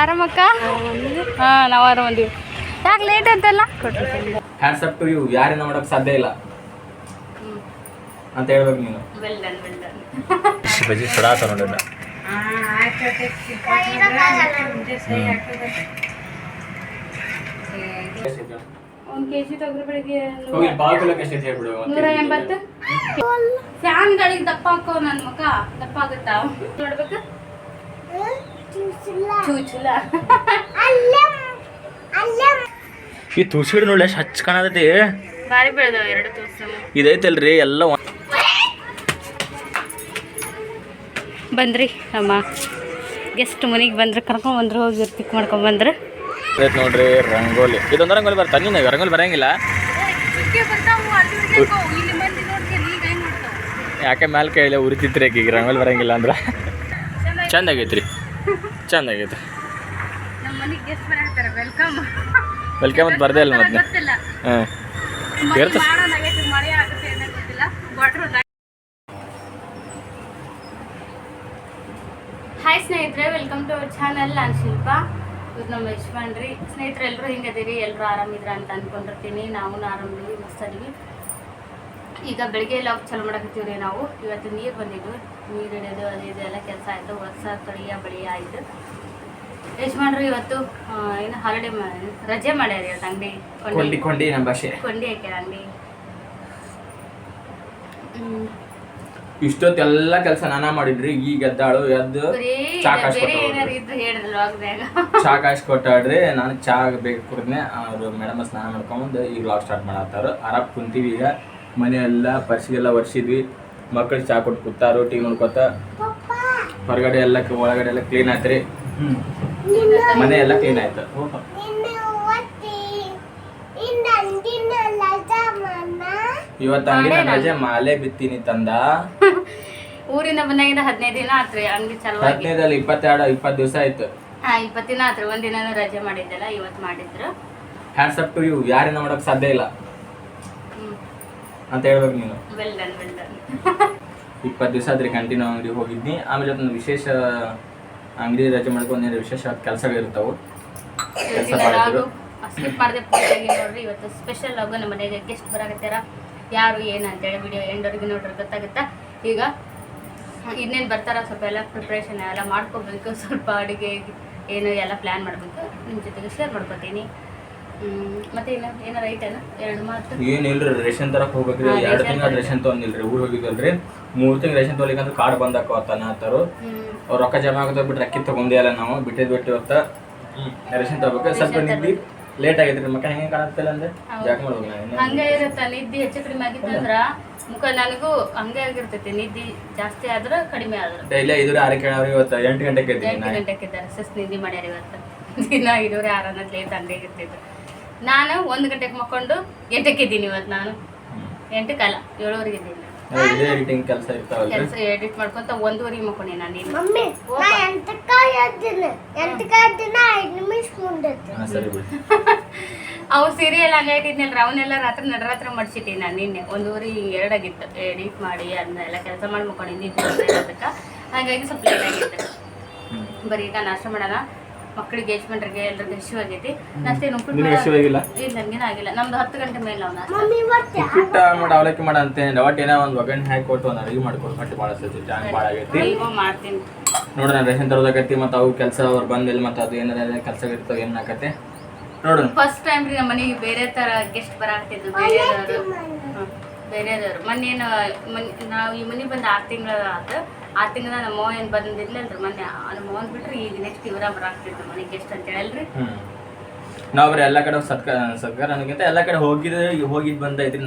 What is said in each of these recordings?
ಆರಾಮಕ್ಕ? ಹಾ ನಾವು ಆರಾಮ ಅಂದೀವಿ ಯಾಕೆ ಲೇಟ್ ಅಂತಲ್ಲ? ಹ್ಯಾಂಡ್ಸ್ ಅಪ್ ಟು ಯು ಯಾರಿಂದ ಮಾಡೋಕೆ ಸಾಧ್ಯ ಇಲ್ಲ. ಅಂತ ಹೇಳ್ಬೇಕು ನೀನು. Well done well done bajji ಸಡಾ ತಗೊಂಡಿಲ್ಲ ಒಂದು ಕೆ ಜಿ ತೊಗರಿ ಬೆಳಿಗ್ಗೆ ಹೋಗಿ ಹೇಳ್ಬಿಡು ನೂರ ಎಂಬತ್ತು? ಫ್ಯಾನ್ಗಳಿಗೆ ದಪ್ಪ ಹಾಕೋ ನನ್ನ ಮಗ ದಪ್ಪ ಆಗುತ್ತಾ? ನೋಡ್ಬೇಕು? ಚೂಚುಲ. ಈ ತುಳಸಿ ಗಿಡ ನೋಡಿ ಎಷ್ಟು ಹಚ್ಚ ಕಾಣತೈತಿ. ಬಾರಿ ಬೆಳೆದವ ಎರಡು ಇದೈತಲ್ರಿ ಎಲ್ಲ ಬಂದ್ರಿ ಅಮ್ಮ ಗೆಸ್ಟ್ ಮನೆಗೆ ಬಂದ್ರೆ ಕರ್ಕೊಂಡ್ ಬಂದ್ರೆ ಹೋಗಿ ಪಿಕ್ ಮಾಡ್ಕೊಂಡ್ ಬಂದ್ರೆ. ಇದೈತ್ ನೋಡ್ರಿ ರಂಗೋಲಿ. ಇದೊಂದು ರಂಗೋಲಿ ಬರ್ತಾ ನೀನು ರಂಗೋಲಿ ಬರಂಗಿಲ್ಲ? ಯಾಕೆ ಮ್ಯಾಲ್ ಕೇಳಿ ಉರಿತಿತ್ರಿ ಈಗ ರಂಗೋಲಿ ಬರಂಗಿಲ್ಲ ಅಂದ್ರೆ? ಚಂದ ಆಗೈತ್ರಿ. ಬರಾಕ್ತಾರೆ ವೆಲ್ಕಮ್ ಅಂತ ಬರ್ದೇ ಇಲ್ಲ ಹಾಂ. ವಾಟರ್ ಹಾಯ್ ಸ್ನೇಹಿತರೆ ವೆಲ್ಕಮ್ ಟು ಅವರ್ ಚಾನಲ್ ನಾನು ಶಿಲ್ಪ. ಇವ್ರು ನಮ್ಮ ಯಜಮಾನ್ರಿ. ಸ್ನೇಹಿತರೆ ಎಲ್ಲರೂ ಹಿಂಗದಿರಿ ಎಲ್ಲರೂ ಆರಾಮಿದ್ರ ಅಂತ ಅನ್ಕೊಂಡಿರ್ತೀನಿ. ನಾವು ಆರಾಮಿದ್ದೀವಿ ಮಸ್ತ್ ಅದೀವಿ. ಈಗ ಬೆಳಿಗ್ಗೆ ಎಲ್ಲ ಚಲೋ ಮಾಡಕತ್ತೀವಿ ರೀ ನಾವು. ಇವತ್ತು ನೀರು ಬಂದಿದ್ದು. ನೀರು ಹಿಡಿಯೋದು ಅದು ಇದು ಎಲ್ಲ ಕೆಲಸ ಆಯಿತು. ಹೊಸ ತೊಳೆಯ ಬಳಿ ಆಯಿತು. ಮಾಡ್ರಿ ಇವತ್ತು? ಏನು ಹಾಲಿಡೇ ರಜೆ ಮಾಡ್ಯಾರ ಇವತ್ತು ಅಂಗಡಿ? ಕೊಂಡಿ? ಕೊಂಡಿ ನಮ್ಮ ಭಾಷೆ. ಕೊಂಡಿ ಹಾಕ್ಯಾರ ಅಂಗಡಿ. ಇಷ್ಟೊತ್ತೆಲ್ಲ ಕೆಲಸ ನಾನಾ ಮಾಡಿದ್ರಿ ಈಗ ಎದ್ದಾಳು ಎದ್ದು ಚಾ ಕಾಯಿಸ್ಕೊಟ್ಟು ಚಾ ಕಾಯಿಸ್ಕೊಟ್ಟಾಡ್ರಿ ನಾನು ಚಾ ಬೇಕು ಕುಡ್ದೆ ಅವ್ರು ಮೇಡಮ್ ಸ್ನಾನ ಮಾಡ್ಕೊಂಬಂದು ಈಗ ಲಾಗ್ ಸ್ಟಾರ್ಟ್ ಮಾಡತ್ತಾರ. ಆರಾಮ್ ಕುಂತೀವಿ ಈಗ. ಮನೆ ಎಲ್ಲ ಪರಿಸಿಗೆಲ್ಲ ಒರೆಸಿದ್ವಿ. ಮಕ್ಕಳು ಚಾ ಕೊಟ್ಟು ಕೂತಾರು ಟಿ ನೋಡ್ಕೊತ ಹೊರಗಡೆ ಎಲ್ಲ ಒಳಗಡೆ ಎಲ್ಲ ಕ್ಲೀನ್ ಆಯ್ತ್ರಿ ಹ್ಮ್ ಮನೆ ಎಲ್ಲ ಕ್ಲೀನ್ ಆಯ್ತು. ಇವತ್ತು ಅಂಗಡಿ ರಜೆ ಮಾಲೆ ಬಿತ್ತೀನಿ ತಂದ. ಊರಿನ ಬಂದಾಗಿಂದ ಹದಿನೈದು ದಿನ ಆತ್ರಿ ಅಂಗಡಿ ಚಲೋ ಹದಿನೈದಲ್ಲಿ ಇಪ್ಪತ್ತೆರಡು ಇಪ್ಪತ್ತು ದಿವಸ ಆಯ್ತು. ಹಾ ಇಪ್ಪತ್ತು ದಿನ ಆತ್ರಿ ಒಂದಿನ ರಜೆ ಮಾಡಿದ್ದಲ್ಲ ಇವತ್ತು ಮಾಡಿದ್ರು. ಹ್ಯಾಂಡ್ಸ್ ಅಪ್ ಟು ಯು ಯಾರಿಂದ ಮಾಡಕ್ ಸಾಧ್ಯ ಇಲ್ಲ. ಅಂತ ಹೇಳ್ಬೇಕು ನೀನು. ಇಪ್ಪತ್ತು ದಿವಸ ಆದ್ರೆ ಕಂಟಿನ್ಯೂ ಅಂಗಡಿ ಹೋಗಿದ್ನಿ ಆಮೇಲೆ ಒಂದು ವಿಶೇಷ ಅಂಗಡಿ ರಜೆ ಮಾಡ್ಕೊಂಡು ವಿಶೇಷ ಕೆಲಸಗಳಿರ್ತಾವೆ ಕೆಲಸ ಮಾಡಿದ್ರು ಸ್ಕಿಪ್ ಮಾಡಿದೆ ನೋಡ್ರಿ. ಇವತ್ತು ಸ್ಪೆಷಲ್ ಆಗೋ ನಮ್ಮ ಮನೆಗೆ ಗೆಸ್ಟ್ ಬರಾಕತ್ತಾರ. ಯಾರು ಏನು ಅಂತೇಳಿ ವಿಡಿಯೋ ಎಂಡವ್ರಿಗೆ ನೋಡ್ರಿ ಗೊತ್ತಾಗುತ್ತಾ? ಈಗ ಇನ್ನೇನು ಬರ್ತಾರ ಸ್ವಲ್ಪ ಎಲ್ಲ ಪ್ರಿಪ್ರೇಷನ್ ಎಲ್ಲ ಮಾಡ್ಕೋಬೇಕು. ಸ್ವಲ್ಪ ಅಡುಗೆ ಏನು ಎಲ್ಲ ಪ್ಲ್ಯಾನ್ ಮಾಡಬೇಕು. ನಿಮ್ಮ ಜೊತೆಗೆ ಶೇರ್ ಮಾಡ್ಕೊತೀನಿ. ಹ್ಮ್, ಮತ್ತೆ ಏನು ಏನಾರ ಐತೇನು ಎರಡು ಮಾತು? ಏನಿಲ್ರಿ ರೇಷನ್ ತರಕ್ ಹೋಗ್ಬೇಕ್ರಿ. ಎರಡು ರೇಷನ್ ತಿಂಗಳ ರೇಷನ್ ತೊಗೊಂಡಿಲ್ರಿ ಊರ್ ಹೋಗಿದ್ದಲ್ರಿ. ಮೂರ್ ತಿಂಗಳ ರೇಷನ್ ತೊಗೊಲಿಕ್ಕಂತ ಕಾರ್ಡ್ ಬಂದ್ ಆತಾರು ಹ್ಮ್. ಅವ್ರ ರೊಕ್ಕ ಜಮಾ ಆಗುತ್ತೆ ಬಿಟ್ಟು ಅಕ್ಕಿ ತಗೊಂಡೇ ಅಲ್ಲ ನಾವು ಬಿಟ್ಟಿದ್ ಬಿಟ್ಟು ಇವತ್ತ ರೇಷನ್ ತಗೋಬೇಕು ಸ್ವಲ್ಪ ನಿದ್ದಿ ಲೇಟ್ ಆಗೈತ್ರಿ ಮಕ್ಕ ಹೆಂಗೆ ಕಾಣತ್ತಿಲ್ಲ ಅಂದ್ರೆ? ಜಾಕ್ ಯಾಕೆ ಮಾಡ್ಬೇಕು ನಾನು ಹಂಗೆ ಇರುತ್ತೆ? ನಿದ್ದಿ ಹೆಚ್ಚು ಕಡಿಮೆ ಆಗಿತ್ತಂದ್ರ ಮುಖ ನನಗೂ ಹಂಗೆ ಆಗಿರ್ತೈತಿ. ನಿದ್ದಿ ಜಾಸ್ತಿ ಆದ್ರೆ ಕಡಿಮೆ ಆದ್ರೆ. ಡೈಲಿ ಐದೂರ ಆರು ಕೇಳವ್ರಿ ಇವತ್ತು ಎಂಟು ಗಂಟೆಗೆ ಎಂಟು ಗಂಟೆಗೆ ಇದ್ದಾರೆ ಸಸ್ ನಿದ್ದೆ ಮಾಡ್ಯಾರ ಇವತ್ತು. ದಿನ ಐದೂರ ಆರು ಅನ್ನೋದು ಲೇಟ್ ಹಂಗೆ ಇರ್ತಿತ್ತು ನಾನು ಒಂದು ಗಂಟೆಗೆ ಮಕ್ಕೊಂಡು ಎಂಟಕ್ಕೆ ಇದ್ದೀನಿ ಇವತ್ತು ನಾನು. ಎಂಟಕ್ಕೆ ಅಲ್ಲ ಏಳುವರೆಗೆ ಇದ್ದೀನಿ. ಅವ್ ಎಡಿಟಿಂಗ್ ಕೆಲಸ ಇರ್ತಾವಲ್ಲ ಕೆಲಸ ಎಡಿಟ್ ಮಾಡ್ಕೊಂತ ಒಂದೂವರೆಗೆ ಮಕ್ಕೊಂಡೆ ನಾನು ಮಮ್ಮಿ ನಾ ಎದ್ದಿನ ಐದು ನಿಮಿಷ ಮುಂದೆ ಅವು ಸೀರಿಯಲ್ ಹಂಗಾಗಿದ್ನಲ್ರಿ ಅವನ್ನೆಲ್ಲ ರಾತ್ರಿ ನಡರಾತ್ರಿ ಮಡ್ಸಿಟ್ಟಿನಿ ನಾನು ನಿನ್ನೆ. ಒಂದೂವರೆ ಎರಡಾಗಿತ್ತು ಎಡಿಟ್ ಮಾಡಿ ಅದನ್ನೆಲ್ಲ ಕೆಲಸ ಮಾಡಿ ಮಕ್ಕೊಂಡಿನಿ ಅದಕ್ಕೆ ಹಾಗಾಗಿ ಸ್ವಲ್ಪ ಲೇಟ್ ಆಗಿತ್ತು. ಬರೀ ಈಗ ನಾಷ್ಟ ಮಾಡೋಣ ಮಕ್ಕಳಿಗೆ ಯಜಮಾನ್ರಿಗೆ ಎಲ್ರಿಗೂ ಹಸಿವು ಆಗೈತಿ. ನಾಷ್ಟ ನಿನಗೆ ಹಸಿವಾಗಿಲ್ಲ ಇಲ್ಲ ನನಗೇನು ಆಗಿಲ್ಲ. ನಮ್ದು ಹತ್ತು ಗಂಟೆ ಮೇಲೆ ನಾವು ನಾಷ್ಟ ಉಪ್ಪಿಟ್ಟ ಮಾಡಿ ಅವಲಕ್ಕಿ ಮಾಡ ಅಂತೇನೆ ಒಟ್ಟು ಏನೋ ಒಂದು ಒಗ್ಗರಣೆ ಹಾಕಿ ಕೊಟ್ಟು ಒಂದು ಅಡುಗೆ ಮಾಡ್ಕೊಂಡು ಹೊಟ್ಟೆ ಭಾಳ ಸತಿ ಹಂಗೆ ಭಾಳ ಆಗೈತಿ. ಇವಾಗ ಮಾಡ್ತೀನಿ. ನೋಡೋಣ ರೇಷನ್ ತರೋದಾಗತ್ತಿ ಮತ್ತು ಅವು ಕೆಲಸ ಅವ್ರು ಬಂದಿಲ್ಲ ಮತ್ತು ಅದು ಏನಾರ ಕೆಲಸ ಇರ್ತವೆ ಏನಾಗತ್ತೆ ನೋಡೋಣ ಫಸ್ಟ್ ಟೈಮ್ ರೀ ನಮ್ಮ ಮನೆಗೆ ಬೇರೆ ಥರ ಗೆಸ್ಟ್ ಬರಾಕತ್ತಿದ್ದು ಬೇರೆದವರು ಬೇರೆದವರು ಮೊನ್ನೆ ಮೊನ್ನೇನು ಮನ್ ನಾವು ಈ ಮನೆಗೆ ಬಂದು ಆರು ತಿಂಗಳ ಆತು. ಆರು ತಿಂಗಳ ನಮ್ಮ ಏನು ಅಂದ್ರೆ ಮೊನ್ನೆ ಆ ನಮ್ಮ ಅವ್ವನ್ ಬಿಟ್ರಿ ಈಗ ನೆಕ್ಸ್ಟ್ ಇವರ ಬರಾಕ್ತಿದ್ರು ಮನೆಗೆ ಗೆಸ್ಟ್ ಅಂತ ಹೇಳಲ್ರಿ. ನಾವ್ರ ಎಲ್ಲಾ ಬರೀ ಕಡೆ ಸತ್ಕ ಸತ್ಕಾರ ಅನ್ನೋಕ್ಕಿಂತ ಎಲ್ಲಾ ಕಡೆ ಹೋಗಿದ್ದು ಹೋಗಿದ್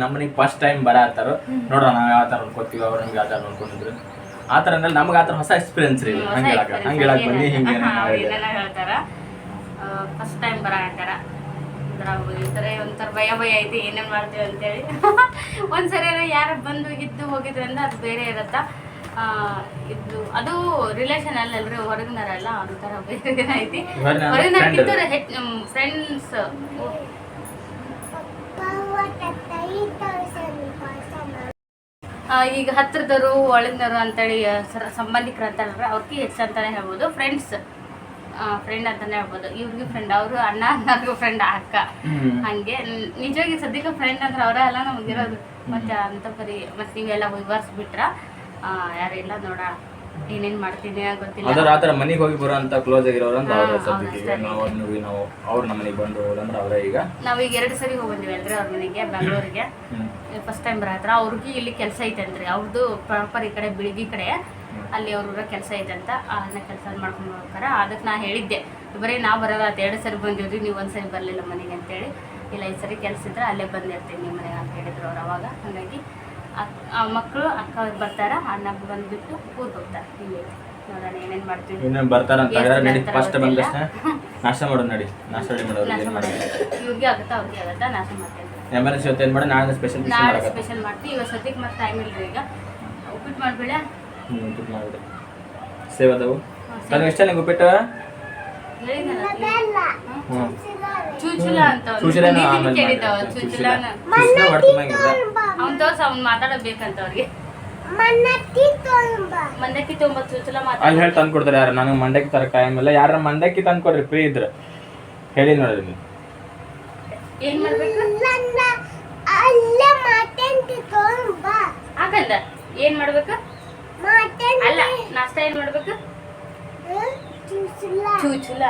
ನಮ್ ಮನೆಗೆ ಫಸ್ಟ್ ಟೈಮ್ ಬರತ್ತಾರ ನೋಡೋಣ ನಾವ್ ಯಾವ ತರ ನೋಡ್ಕೊತೀವಿ ಅವ್ರ ನಮ್ಗೆ ಆತರ ಥರ ನೋಡ್ಕೊಂಡಿದ್ರು. ಆತರ ಅಂದ್ರೆ ನಮ್ಗೆ ಆ ಥರ ಹೊಸ ಎಕ್ಸ್ಪೀರಿಯನ್ಸ್ ರೀ. ಹಂಗೆ ಹೇಳಕ್ ಹಂಗೆ ಹೇಳಕ್ಕೆ ಬನ್ನಿ ಹಿಂಗೆ ಹೇಳ್ತಾರ. ಫಸ್ಟ್ ಟೈಮ್ ಬರ ಅಂತಾರ. ಈ ಒಂಥರ ಭಯ ಭಯ ಐತಿ ಏನೇನ್ ಮಾಡ್ತೀವಿ ಅಂತೇಳಿ. ಒಂದ್ಸರಿ ಯಾರು ಬಂದು ಹೋಗಿದ್ದು ಹೋಗಿದ್ರಿಂದ ಅದು ಬೇರೆ ಇರತ್ತಾ. ಆ, ಇದು ಅದು ರಿಲೇಷನ್ ಅಲ್ಲಲ್ರಿ ಹೊರಗಿನರಲ್ಲ ಅದು ಬೇರೆ ಐತಿ. ಹೊರಗಿನ ಹೊರಗಿನಕ್ಕಿಂತ ಫ್ರೆಂಡ್ಸ್ ಈಗ ಹತ್ರದವರು ಒಳಗಿನವರು ಅಂತೇಳಿ ಸಂಬಂಧಿಕರು ಅಂತಾರಲ್ಲ ಅವ್ರಿಗೆ ಹೆಚ್ಚು ಅಂತಾನೆ ಹೇಳ್ಬೋದು. ಫ್ರೆಂಡ್ಸ್ ಫ್ರೆಂಡ್ ಅಂತಾನೆ ಹೇಳ್ಬೋದು. ಇವ್ರಿಗೆ ಫ್ರೆಂಡ್ ಅವರು ಅಣ್ಣ ನನಗೂ ಫ್ರೆಂಡ್ ಅಕ್ಕ. ಹಂಗೆ ನಿಜವಾಗಿ ಸದ್ಯಕ್ಕೆ ಫ್ರೆಂಡ್ ಅಂದ್ರೆ ಅವರೇ ಅಲ್ಲ ನಮಗಿರೋದು. ಮತ್ತೆ ಅಂತ ಪರಿ ಮತ್ತೆ ನೀವೆಲ್ಲ ವಿವರ್ಸ್ ಬಿಟ್ರ ಆ, ಯಾರಿಲ್ಲ ನೋಡ. ಏನೇನ್ ಮಾಡ್ತೀನಿ ಗೊತ್ತಿಲ್ಲ. ಅದರ ಆತರ ಮನೆಗೆ ಹೋಗಿ ಬರೋಂತ ಕ್ಲೋಸ್ ಆಗಿರೋರು ಅಂತ ಅವ್ರ ಸದ್ಯಕ್ಕೆ. ನಾವು ಅದ್ನ ನಾವು ಅವರ ನಮ್ಮ ಮನೆಗೆ ಬಂದು ಅಂದ್ರೆ ಅವರೇ ಈಗ. ನಾವೀಗ ಎರಡು ಸರಿ ಹೋಗಿ ಬಂದಿವಿ ಅಲ್ರಿ ಅವ್ರ ಮನೆಗೆ ಬೆಂಗಳೂರಿಗೆ. ಫಸ್ಟ್ ಟೈಮ್ ಬರತ್ರ ಅವ್ರಿಗೆ ಇಲ್ಲಿ ಕೆಲಸ ಐತೆ ಅಂತ್ರಿ ಅವ್ರದ್ದು ಪ್ರಾಪರ್ ಈ ಕಡೆ ಬಿಳಿಗಿ ಕಡೆ ಅಲ್ಲಿ ಅವ್ರ ಕೆಲಸ ಐತೆ ಅಂತ ಅದನ್ನ ಕೆಲಸ ಮಾಡ್ಕೊಂಡು ಹೋಗ್ತಾರ. ಅದಕ್ಕೆ ನಾ ಹೇಳಿದ್ದೆ. ಬರೀ ನಾವು ಬರಲ್ಲ ಅಂತ ಎರಡು ಸರಿ ಬಂದಿವ್ರಿ ನೀವು ಒಂದು ಸರಿ ಬರಲಿಲ್ಲ ಮನೆಗೆ ಅಂತೇಳಿ. ಇಲ್ಲ ಈ ಸರಿ ಕೆಲಸ ಇದ್ರೆ ಅಲ್ಲೇ ಬಂದಿರ್ತೀನಿ ನಿಮ್ಮ ಮನೆಗೆ ಅಂತ ಹೇಳಿದ್ರು ಅವ್ರು ಅವಾಗ. ಹಾಗಾಗಿ ಮಕ್ಕಳು ಅಕ್ಕ ಬರ್ತಾರ ಅಣ್ಣ ಬಂದ್ಬಿಟ್ಟು ಊರಿಗೆ ಹೋಗ್ತಾರೆ ಹಿಂಗೆ ನೋಡೋಣ ಏನೇನು ಮಾಡ್ತೀವಿ. ಇನ್ನೇನು ಬರ್ತಾರ ಅಂತ ನಡಿ ಫಸ್ಟ್ ಬಂದ ಗೊತ್ತಿಲ್ಲ. ತಕ್ಷಣ ನಾಷ್ಟ ಮಾಡೋದು ನಡಿ. ನಾಷ್ಟ ರೆಡಿ ಏನು ಮಾಡೋದು ಇವ್ರಿಗೆ ಆಗುತ್ತಾ ಅವ್ರಿಗೆ ಆಗುತ್ತಾ ನಾಶ ಮಾಡ್ತೇನೆ ಎಮರ್ಜೆನ್ಸಿ ಹೊತ್ತು ಏನು ಮಾಡಿ ನಾಳೆ ಸ್ಪೆಷಲ್ ನಾಳೆ ಸ್ಪೆಷಲ್ ಮಾಡ್ತೀವಿ. ಇವತ್ತು ಸದ್ಯಕ್ಕೆ ಮತ್ತೆ ಟೈಮ್ ಈಗ. ಉಪ್ಪಿಟ್ಟು ಮಾಡ್ಬೇಡ. ಹ್ಞೂ ಉಪ್ಪಿಟ್ಟು ಮಾಡಿಬಿಡಿ ಸೇವ್ ಅದಾವು ತನಗೆ ಇಷ್ಟ ನಿಂಗೆ ಉಪ್ಪಿಟ್ಟು? ಚೂಚುಲ ಅಂತ ಕೇಳಿದ್ದವ. ಚೂಚುಲನ ಅವ್ನ್ ತೋರ್ಸ ಅವ್ನ್ ಮಾತಾಡಬೇಕಂತ ಅವ್ರಿಗೆ. ಮಂಡಕ್ಕಿ ತೊಂಬ ಚೂಚುಲ ಅಲ್ಲಿ ಹೇಳಿ ತಂದು ಕೊಡ್ತಾರೆ ಯಾರು? ನನಗೆ ಮಂಡಕ್ಕಿ ತರ ಮೇಲೆ ಯಾರ ಮಂಡಕ್ಕಿ ತಂದು ಕೊಡ್ರಿ ಫ್ರೀ ಇದ್ರೆ. ಹೇಳಿ ನೋಡ್ರಿ ನೀವು. ಏನ್ ಮಾಡ್ಬೇಕು? ಅಲ್ಲೇ ಮಾತಂತಿ ತೊಂಬ ಆಗಲ್ಲ ಏನ್ ಮಾಡ್ಬೇಕು? ಅಲ್ಲ ನಾಷ್ಟ ಏನ್ ಮಾಡ್ಬೇಕು? ಚೂಚುಲ.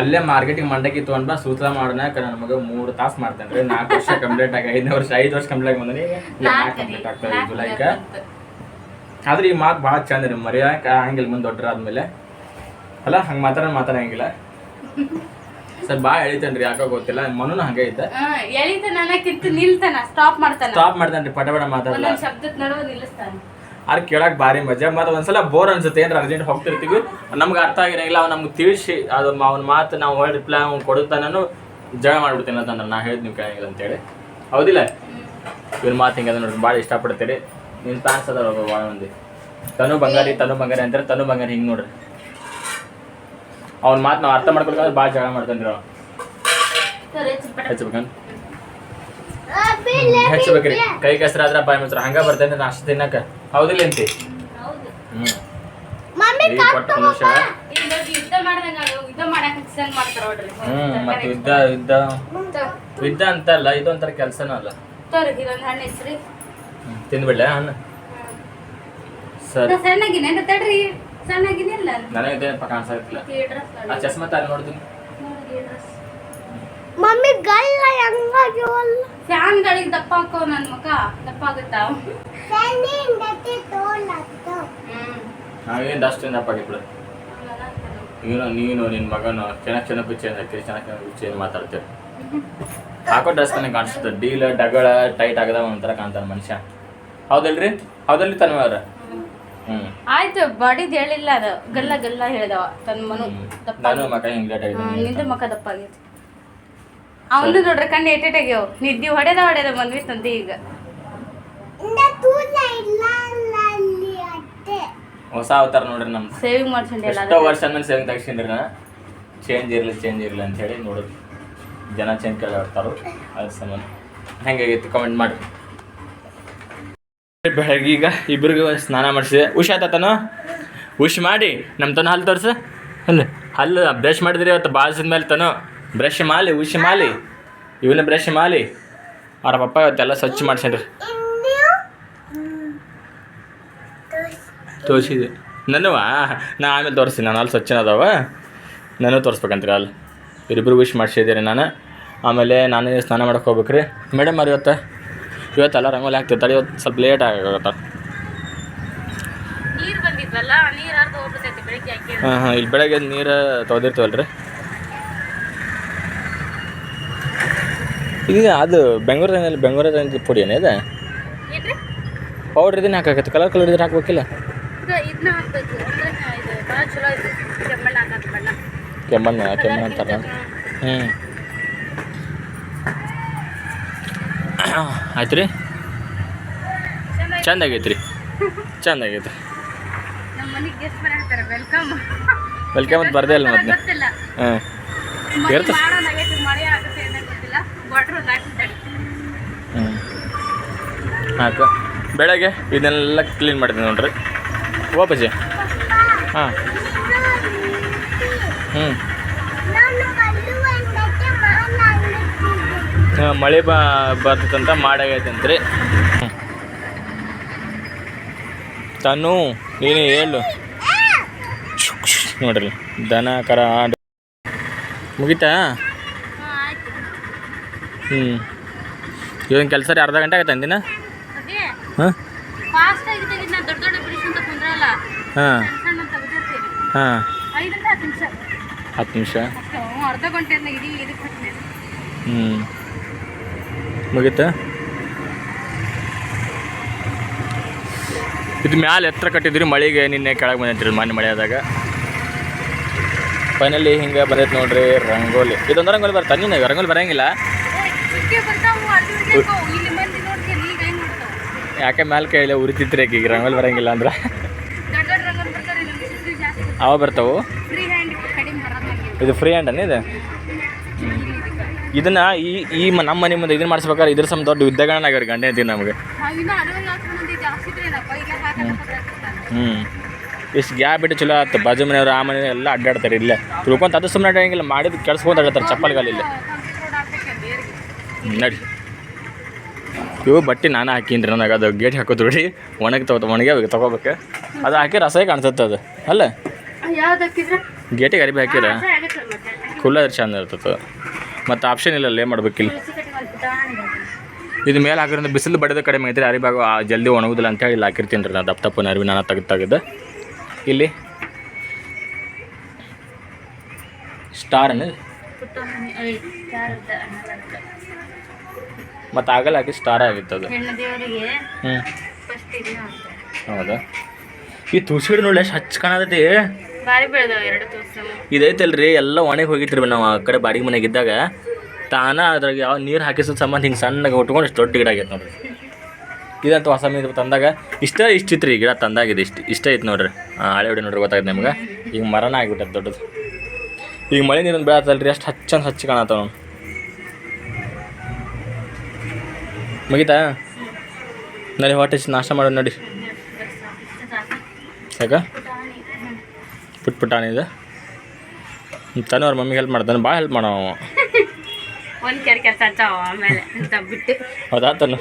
ಅಲ್ಲೇ ಮಾರ್ಕೆಟಿಂಗ್ ಮಂಡಕ್ಕಿ ತೊಗೊಂಡ್ ಬಾ ಸೂತ್ರ ಮಾಡೋಣ. ನನ್ನ ಮಗ ಮೂರು ತಾಸು ಮಾಡ್ತೇನೆ ರೀ ನಾಲ್ಕು ವರ್ಷ ಕಂಪ್ಲೀಟ್ ಆಗಿ ಐದನೇ ವರ್ಷ ಐದು ವರ್ಷ ಕಂಪ್ಲೀಟ್ ಆಗಿ ಬಂದ್ರೆ ನಾಲ್ಕು ಕಂಪ್ಲೀಟ್ ಆಗ್ತದೆ ಜುಲೈಕ ಆದ್ರೆ ಈ ಮಾತು ಭಾಳ ಚಂದ ರೀ ಮರ್ಯಾಕ ಹಂಗಿಲ್ಲ ಮುಂದೆ ದೊಡ್ಡರಾದ್ಮೇಲೆ. ಅಲ್ಲ ಹಂಗೆ ಮಾತಾಡ ಮಾತಾಡಂಗಿಲ್ಲ. ಸರ್ ಭಾಳ ಎಳಿತೇನೆ ರೀ ಯಾಕೋ ಗೊತ್ತಿಲ್ಲ. ಮನುನು ಹಂಗೆ ಐತೆ. ಎಳಿತ ನನಕ್ಕಿಂತ ನಿಲ್ತಾನ ಸ್ಟಾಪ್ ಮಾಡ್ತಾನ. ಸ್ಟಾಪ್ ಮಾಡ್ತಾನೆ ರೀ ಪಟ ಪಟ ಮಾತಾಡಲ್ಲ ಒಂದೊಂದ್ ಶಬ್ದದ ನಡುವೆ ನಿಲ್ಲಿಸ್ತಾನೆ. ಆದ್ರೆ ಕೇಳಕ್ ಭಾರಿ ಮಜಾ. ಮತ್ತೆ ಒಂದ್ಸಲ ಬೋರ್ ಅನ್ಸುತ್ತೆ ಏನ್ರ ಅರ್ಜೆಂಟ್ ಹೋಗ್ತಿರ್ತೀವಿ. ನಮ್ಗೆ ಅರ್ಥ ಆಗಿರಂಗಿಲ್ಲ ಅವ್ನು ನಮ್ಗೆ ತಿಳಿಸಿ ಅದು ಅವ್ನ ಮಾತು ನಾವು ಹೊಳ್ಳಿ ರಿಪ್ಲೈ ಅವ್ನು ಕೊಡುತ್ತಾನು ಜಗಳ ಮಾಡ್ಬಿಡ್ತೀನಿ ಅಂತಂದ್ರೆ ನಾ ಹೇಳಿದ್ ನೀವು ಕೇಳಂಗಿಲ್ಲ ಅಂತೇಳಿ. ಹೌದಿಲ್ಲ? ಇವ್ರ ಮಾತು ಹಿಂಗೆ ಅದ ನೋಡ್ರಿ ಭಾಳ ಇಷ್ಟಪಡ್ತೀರಿ. ನಿಮ್ಮ ಫ್ಯಾನ್ಸ್ ಅದಾರ ಭಾಳ ಮಂದಿ. ತನು ಬಂಗಾರಿ ತನು ಬಂಗಾರಿ ಅಂತಾರೆ ತನು ಬಂಗಾರಿ ಹಿಂಗೆ ನೋಡ್ರಿ. ಅವ್ನ ಮಾತು ನಾವು ಅರ್ಥ ಮಾಡ್ಕೊಳ್ಬೇಕಾದ್ರೆ ಭಾಳ ಜಗಳ ಮಾಡ್ತಾನೆ ರೀ. ಹಚ್ಬೇಕಂತ ಹಚ್ಬೇಕ್ರಿ. ಕೈ ಕೆಸರಾದ್ರ ಬಾಯಿ ಮಾತ್ರ ಹಂಗ ಬರ್ತೇನೆ ನಾಷ್ಟ ತಿನ್ನಕ ಹೌದಿಲ್ಲ ಅಂತಿ ಹ್ಮ್. ಮಾಡ್ತಾರ ಮತ್ತೆ ಯುದ್ಧ ಯುದ್ಧ. ಯುದ್ಧ ಅಂತಲ್ಲ ಇದು ಒಂಥರ ಕೆಲಸನೂ ಅಲ್ಲ. ತಿಂದ್ಬಿಡ್ಲೆ ಹಣ್ಣು? ಸರಿ. ಸಣ್ಣಗಿನ ಎಂತ ನನಗೆ ಇದೇನಪ್ಪ ಕಾಣಿಸ್ತಿಲ್ಲ ಈ ಡ್ರೆಸ್ ಆ ಚಸ್ಮಾ ತಾರಿ ನೋಡ್ತೀನಿ ನೋಡಿ ಈ ಡ್ರೆಸ್ ಮಮ್ಮಿ ಗಲ್ಲ ಫ್ಯಾನ್ಗಳಿಗೆ ದಪ್ಪ ಹಾಕೋ ನನ್ನ ಮಗ ದಪ್ಪ ಆಗುತ್ತಾ? ಫ್ಯಾನಿಂದ ತೋಲತ್ತ ಹ್ಮ್. ನಾವೇನು ಆಗಿಬಿಡು. ನೀನು ನೀನು ನಿನ್ನ ಮಗನು ಚೆನ್ನಾಗಿ ಚೆನ್ನಾಗಿ ಚೇಂಜ್ ಅಂದ್ರೆ ಚೆನ್ನಾಗಿ ಚೆನ್ನಾಗಿ ಚೇಂಜ್ ಮಾತಾಡ್ತೀರಿ. ಹಾಕೋ ಡ್ರೆಸ್ ನನಗೆ ಕಾಣಿಸ್ತದೆ ಡೀಲ್ ಡಗಳ ಟೈಟ್ ಆಗದ ಒಂಥರ ಕಾಣ್ತಾನೆ ಮನುಷ್ಯ. ಹೌದಲ್ರಿ? ಹೌದಲ್ರಿ ತನ್ವಾರ ಹ್ಮ್ ಆಯ್ತು ಬಾಡಿದ್ ಹೇಳಿಲ್ಲ ಅದ. ಗಲ್ಲ ಗಲ್ಲ ಹೇಳ್ದವ ತನ್ನ ಮನು. ದಪ್ಪ ನಾನು ಮಕ ಹಿಂಗ್ ಲೇಟ್ ಆಗಿದೆ ಹ್ಮ್, ಮಕ ದಪ್ಪ ಆಗೈತಿ ಅವನು ನೋಡ್ರಿ ಕಣ್ಣು ಏಟೇಟಾಗ್ಯಾವ ನಿದ್ದೆ ಹೊಡೆದ ಹೊಡೆದ ಈಗ. ಅಲ್ಲ ಅಲ್ಲಿ ಅತ್ತೆ ಹೊಸ ಅವತಾರ ನೋಡ್ರಿ ನಮ್ ಸೇವಿಂಗ್ ಮಾಡ್ಸಂಡಿಲ್ಲ ಎಷ್ಟೋ ವರ್ಷ ಆದ್ಮೇಲೆ ಸೇವಿಂಗ್ ತೆಗ್ಸಿನ್ರಿ ನಾ. ಚೇಂಜ್ ಇರಲಿ ಚೇಂಜ್ ಇರಲಿ ಅಂತ ಹೇಳಿ ನೋಡೋದು ಜನ ಚೇಂಜ್ ಕೇಳಿ ಆಡ್ತಾರೋ ಅದ್ರ ಸಂಬಂಧ. ಹೆಂಗಾಗೈತಿ ಕಮೆಂಟ್ ಮಾಡಿ ಬೆಳಗ್ಗೆ ಇಬ್ಬರಿಗೂ ಸ್ನಾನ ಮಾಡಿಸಿದೆ ಉಷ್ ಆತನು ಉಷ್ ಮಾಡಿ ನಮ್ಮ ತನ ಹಲ್ಲು ತೋರ್ಸು. ಅಲ್ಲಿ ಹಲ್ಲು ಬ್ರಷ್ ಮಾಡಿದ್ರಿ ಇವತ್ತು ಬಾಳ್ಸಿದ ಮೇಲೆ ತನು. ಬ್ರಷ್ ಮಾಲಿ, ಉಷ್ ಮಾಲಿ. ಇವನ್ನ ಬ್ರಷ್ ಮಾಲಿ. ಅವ್ರ ಪಪ್ಪ ಇವತ್ತೆಲ್ಲ ಸ್ವಚ್ಛ ಇನ್ನು ತೋರಿಸಿದೆ. ನನ್ನವಾ ನಾ ಆಮೇಲೆ ತೋರಿಸ್ತೀನಿ. ನಾನು ಅಲ್ಲಿ ಸ್ವಚ್ಛ ಅದಾವ. ನಾನು ತೋರಿಸ್ಬೇಕಂತೀರಿ ಅಲ್ಲಿ ಇಬ್ಬರು ವಿಶ್ ಮಾಡಿಸಿದ್ದೀರಿ ನಾನು. ಆಮೇಲೆ ನಾನು ಸ್ನಾನ ಮಾಡೋಕೆ ಹೋಗ್ಬೇಕ್ರಿ. ಮೇಡಮ್ ಅವ್ರು ಇವತ್ತು? ಇವತ್ತೆಲ್ಲ ರಂಗೋಲಿ ಹಾಕ್ತಿರ್ತಾರೆ ಇವತ್ತು ಸ್ವಲ್ಪ ಲೇಟ್ ಆಗತ್ತೆ ಹಾಂ ಹಾಂ ಇಲ್ಲಿ ಬೆಳಗ್ಗೆ ನೀರು ತೊಗೊದಿರ್ತೀವಲ್ಲ ರೀ ಈಗ ಅದು ಬೆಂಗಳೂರಿನಲ್ಲಿ ಬೆಂಗಳೂರಲ್ಲಿ ಪುಡಿ ಏನೇ ಇದೆ? ಪೌಡ್ರ್ ಇದನ್ನ ಹಾಕಾಕತ್ತೆ ಕಲರ್ ಕಲರ್ ಇದ್ರೆ ಹಾಕ್ಬೇಕಿಲ್ಲ? ಇದು ಇದನ್ನ ಹಾಕ್ಬೇಕು ಅಂದ್ರೆ ಇದು ಭಾಳ ಚಲೋ ಕೆಮ್ಮಣ್ಣ ಹಾಕತ್ ಕೆಮ್ಮಣ್ಣ ಕೆಮ್ಮಣ್ಣ ಅಂತಾರ ಹ್ಞೂ ಆಯ್ತು ರೀ ಚಂದ ಆಗೈತ್ರಿ ರೀ ಚಂದ ಆಗೈತೆ ವೆಲ್ಕಮ್ ಅಂತ ಬರ್ದೇ ಇಲ್ಲ ಮತ್ತೆ. ಹಾಂ. ಇರ್ತದೆ. ಹ್ಞೂ ಹಾಕು ಬೆಳಗ್ಗೆ ಇದನ್ನೆಲ್ಲ ಕ್ಲೀನ್ ಮಾಡ್ತೀನಿ ನೋಡ್ರಿ. ಓಪಜಿ ಹಾಂ. ಹ್ಞೂ ಮಳೆ ಬಾ ಬರ್ತದಂತ ಮಾಡಾಗೈತಂತ್ರಿ. ತಾನು ಏನೇ ಹೇಳು. ನೋಡ್ರಿ ದನ ಕರ ಆಡು. ಮುಗೀತಾ? ಹ್ಞೂ ಇವನ್ ಕೆಲಸ ರೀ ಅರ್ಧ ಗಂಟೆ ಆಗತ್ತೆ ಅಂದಿನ ಅದೇ ಹಾಂ. ಹಾಂ. ಹತ್ತು ನಿಮಿಷ. ಹ್ಞೂ, ಮುಗೀತಾ. ಇದು ಮ್ಯಾಲೆ ಎತ್ತರ ಕಟ್ಟಿದ್ರಿ ಮಳೆಗೆ ನಿನ್ನೆ ಕೆಳಗೆ ಬಂದೈತ್ರಿ ಮನೆ ಮಳೆ ಆದಾಗ ಫೈನಲಿ ಹಿಂಗೆ ಬಂದೈತೆ ನೋಡ್ರಿ ರಂಗೋಲಿ. ಇದೊಂದು ರಂಗೋಲಿ ಬರ್ತಾ ನೀನು ರಂಗೋಲಿ ಬರಂಗಿಲ್ಲ. ಯಾಕೆ ಮ್ಯಾಲೆ ಕೈಯಲ್ಲಿ ಉರಿತಿತ್ರಿ ಈಗ ರಂಗೋಲಿ ಬರಂಗಿಲ್ಲ ಅಂದ್ರೆ? ಅವ ಬರ್ತಾವು? ಫ್ರೀ ಹ್ಯಾಂಡ್ ಅನ್ನ ಬರೋದು ನನಗೆ ಇದು ಫ್ರೀ ಹ್ಯಾಂಡ್ ಇದು? ಇದನ್ನ ಈ ಈ ಮ- ನಮ್ಮ ಮನೆ ಮುಂದೆ ಇದನ್ನ ಮಾಡಿಸ್ಬೇಕಾದ್ರೆ ಇದ್ರ ಸಮ ದೊಡ್ಡ ಯುದ್ಧಗಳನ್ನ ಆಗ್ಯಾರ ಗಂಡ ಅಂತೀವಿ ನಮಗೆ. ಇನ್ನು ಅಡುಗೆ ಹಾಕೋ ಮಂದಿ ಜಾಸ್ತಿ ಇದ್ರೇನಪ್ಪ ಈಗ ಹಾಕಕ್ಕೆ ಹ್ಞೂ ಇಷ್ಟು ಗ್ಯಾಪ್ ಬಿಟ್ಟು ಚಲೋ ಆಯ್ತು ಬಾಜು ಮನೆಯವರು ಆ ಮನೆ ಎಲ್ಲ ಅಡ್ಡಾಡ್ತಾರೆ ಇಲ್ಲೇ. ತಿಳ್ಕೊಂತ ಅದು ಸುಮ್ಮನೆ ಅಡ್ಡಾಡಂಗಿಲ್ಲ. ಮಾಡಿದ್ದು ಕೆಡ್ಸ್ಕೊಂತ ಅಡ್ಡಾಡ್ತಾರೆ ಚಪ್ಪಲ್ಗಲ್ಲಿ ಕಂಪ್ಯೂಟರ್ ಹಾಕಕ್ಕೆ ಬೇರೆ ನಡಿ. ಇವು ಬಟ್ಟೆ ನಾನು ಹಾಕಿನ್ರಿ ನನಗೆ ಅದು ಗೇಟ್ ಹಾಕೋದು ಬಿಡಿ ಒಣಗಿ ತಗೋ ಒಣಗಿ ತಗೋಬೇಕು. ಅದು ಹಾಕಿ ರಸ ಕಾಣಿಸುತ್ತೆ ಅದು? ಅಲ್ಲ? ಯಾವ್ದು ಹಾಕಿದ್ರೆ? ಗೇಟಿಗೆ ಅರಿಬಿ ಹಾಕಿರ? ಆಗುತ್ತೆ ಮತ್ತೆ. ಕುಲ್ಲ ಚಂದ ಇರ್ತದೆ. ಮತ್ತು ಆಪ್ಷನ್ ಇಲ್ಲ ಏನು ಮಾಡ್ಬೇಕಿಲ್ಲ. ಇದು ಮೇಲೆ ಹಾಕಿರೋದು ಬಿಸಿಲು ಬಡಿದ ಕಡಿಮೆ ಐತ್ರಿ ಅರಿಬಾಗ ಜಲ್ದಿ ಒಣಗುದಿಲ್ಲ ಅಂತೇಳಿ ಇಲ್ಲಿ ಹಾಕಿರ್ತೀನಿ ರೀ ನಾನು ದಪ್ಪ ತಪ್ಪನ ಅರಿವಿ ನಾನು ತೆಗೆದು ತೆಗೆದು ಇಲ್ಲಿ ಸ್ಟಾರ್ ಅನ್ನೋದು ಪುಟಾಣಿ ಐ, ಯಾರದ್ದು? ಅಣ್ಣನದ್ದು. ಮತ್ತು ಆಗಲ್ಲ ಹಾಕಿ ಸ್ಟಾರ್ ಆಗಿತ್ತು ಅದು ಹ್ಞೂ. ಹೌದಾ ಈ ತುಳಸಿ ಗಿಡ ನೋಡಿ ಎಷ್ಟು ಹಚ್ಚ ಕಾಣತೈತಿ ಬೆಳೆದವು ಎರಡು ಇದೈತಲ್ರಿ ಎಲ್ಲ ಒಣಗಿ ಹೋಗಿತ್ರಿ ನಾವು ಆ ಕಡೆ ಬಾಡಿಗೆ ಮನೆಗೆ ಇದ್ದಾಗ. ತಾನ ಅದ್ರಾಗ ಯಾವ ನೀರು ಹಾಕಿಸೋ ಸಂಬಂಧ ಹಿಂಗೆ ಸಣ್ಣಗೆ ಉಟ್ಕೊಂಡು ಇಷ್ಟು ದೊಡ್ಡ ಗಿಡ ಆಗೈತೆ ನೋಡ್ರಿ. ಇದಂತ ಹೊಸ ಮೀನು ತಂದಾಗ ಇಷ್ಟ ಇಷ್ಟ ಇತ್ತು ರೀ ಗಿಡ ತಂದಾಗಿದೆ ಇಷ್ಟು ಇಷ್ಟ ಐತೆ ನೋಡ್ರಿ. ಹಳೆ ಹೊಡಿ ನೋಡ್ರಿ ಗೊತ್ತಾಗತ್ತೆ ನಿಮ್ಗೆ. ಈಗ ಮರನ ಆಗಿಬಿಟ್ಟದ ದೊಡ್ಡದು. ಈಗ ಮಳೆ ನೀರನ್ನು ಬೆಳತಲ್ರಿ ಅಷ್ಟು ಹಚ್ಚಂದು ಹಚ್ಚಿ ಕಾಣತ್ತಾವ ಮುಗಿತಾ ಮುಗೀತಾ? ನಡಿ ಹೊಟ್ಟೆ ನಾಷ್ಟ ಮಾಡೋದು ನೋಡಿ. ಯಾಕ. ಇದೆ. ತಾನು ಅವ್ರ ಮಮ್ಮಿಗೆ ಹೆಲ್ಪ್ ಮಾಡ್ತಾನೆ. ಭಾಳ ಹೆಲ್ಪ್ ಮಾಡೋ ಹೌದಾತನು ಒಂದ್ ಕೆರೆ ಕೆಲಸ ಹಚ್ಚಾವ ಆಮೇಲೆ ಅಂತ ಬಿಟ್ಟು. ಹೌದಾ ತಾನು?